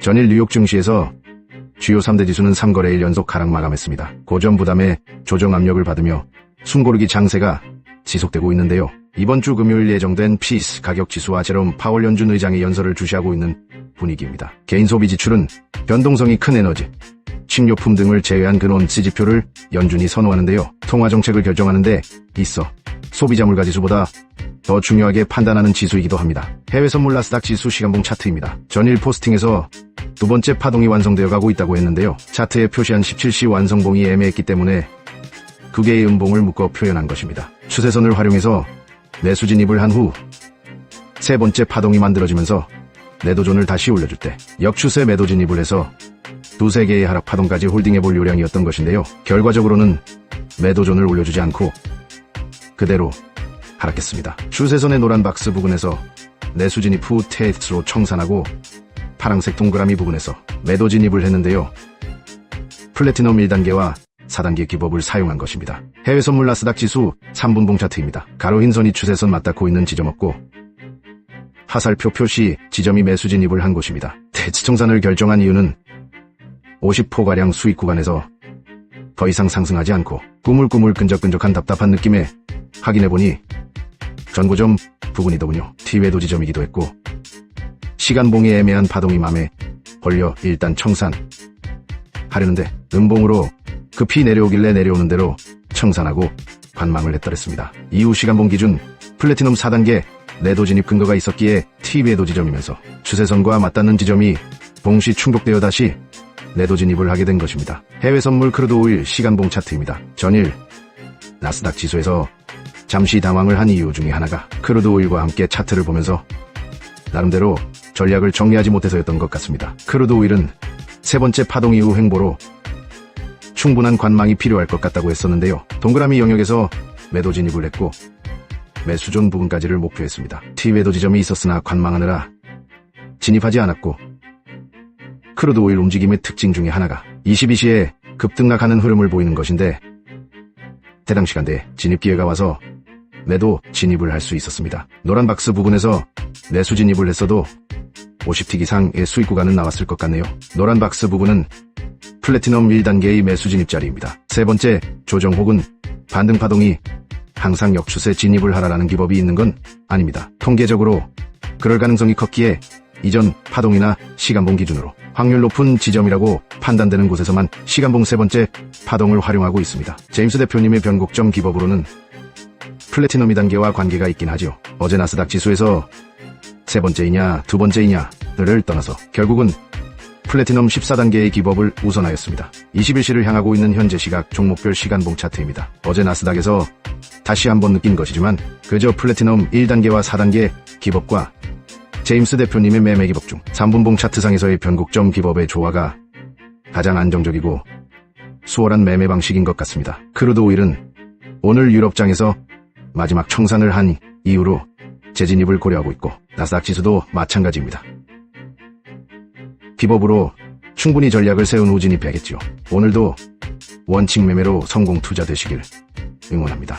전일 뉴욕 증시에서 주요 3대 지수는 3거래일 연속 하락 마감했습니다. 고점 부담에 조정 압력을 받으며 숨고르기 장세가 지속되고 있는데요. 이번 주 금요일 예정된 피스 가격 지수와 제롬 파월 연준 의장의 연설을 주시하고 있는 분위기입니다. 개인 소비 지출은 변동성이 큰 에너지, 식료품 등을 제외한 근원치 지표를 연준이 선호하는데요. 통화 정책을 결정하는데 있어 소비자 물가 지수보다 더 중요하게 판단하는 지수이기도 합니다. 해외 선물 나스닥 지수 시간봉 차트입니다. 전일 포스팅에서 두 번째 파동이 완성되어 가고 있다고 했는데요. 차트에 표시한 17시 완성봉이 애매했기 때문에 두 개의 음봉을 묶어 표현한 것입니다. 추세선을 활용해서 매수 진입을 한 후 세 번째 파동이 만들어지면서 매도존을 다시 올려줄 때 역추세 매도 진입을 해서 두세 개의 하락 파동까지 홀딩해 볼 요량이었던 것인데요. 결과적으로는 매도존을 올려주지 않고 그대로 하락했습니다. 추세선의 노란 박스 부근에서 내수 진입 후 테이스로 청산하고 파랑색 동그라미 부분에서 매도 진입을 했는데요. 플래티넘 1단계와 4단계 기법을 사용한 것입니다. 해외 선물 나스닥 지수 3분봉 차트입니다. 가로 흰 선이 추세선 맞닿고 있는 지점 없고 화살표 표시 지점이 매수 진입을 한 곳입니다. 대치 청산을 결정한 이유는 50포가량 수익 구간에서 더 이상 상승하지 않고 꾸물꾸물 끈적끈적한 답답한 느낌에 확인해보니 전고점 부분이더군요. T외도 지점이기도 했고 시간봉의 애매한 파동이 맘에 걸려 일단 청산 하려는데 음봉으로 급히 내려오길래 내려오는 대로 청산하고 관망을 했더랬습니다. 이후 시간봉 기준 플래티넘 4단계 내도 진입 근거가 있었기에 T외도 지점이면서 추세선과 맞닿는 지점이 동시 충족되어 다시 내도 진입을 하게 된 것입니다. 해외 선물 크루드 오일 시간봉 차트입니다. 전일 나스닥 지수에서 잠시 당황을 한 이유 중에 하나가 크루드 오일과 함께 차트를 보면서 나름대로 전략을 정리하지 못해서였던 것 같습니다. 크루드 오일은 세 번째 파동 이후 행보로 충분한 관망이 필요할 것 같다고 했었는데요. 동그라미 영역에서 매도 진입을 했고 매수존 부분까지를 목표했습니다. T매도 지점이 있었으나 관망하느라 진입하지 않았고 크루드 오일 움직임의 특징 중에 하나가 22시에 급등락하는 흐름을 보이는 것인데 해당 시간대에 진입 기회가 와서 매도 진입을 할 수 있었습니다. 노란 박스 부분에서 매수 진입을 했어도 50틱 이상의 수익 구간은 나왔을 것 같네요. 노란 박스 부분은 플래티넘 1단계의 매수 진입 자리입니다. 세 번째, 조정 혹은 반등 파동이 항상 역추세 진입을 하라라는 기법이 있는 건 아닙니다. 통계적으로 그럴 가능성이 컸기에 이전 파동이나 시간봉 기준으로 확률 높은 지점이라고 판단되는 곳에서만 시간봉 세 번째 파동을 활용하고 있습니다. 제임스 대표님의 변곡점 기법으로는 플래티넘 2단계와 관계가 있긴 하죠. 어제 나스닥 지수에서 세 번째이냐 두 번째이냐를 떠나서 결국은 플래티넘 14단계의 기법을 우선하였습니다. 21시를 향하고 있는 현재 시각 종목별 시간봉 차트입니다. 어제 나스닥에서 다시 한번 느낀 것이지만 그저 플래티넘 1단계와 4단계 기법과 제임스 대표님의 매매 기법 중 3분봉 차트상에서의 변곡점 기법의 조화가 가장 안정적이고 수월한 매매 방식인 것 같습니다. 크루드 오일은 오늘 유럽장에서 마지막 청산을 한 이후로 재진입을 고려하고 있고 나스닥 지수도 마찬가지입니다. 기법으로 충분히 전략을 세운 후 진입해야겠지요. 오늘도 원칙 매매로 성공 투자 되시길 응원합니다.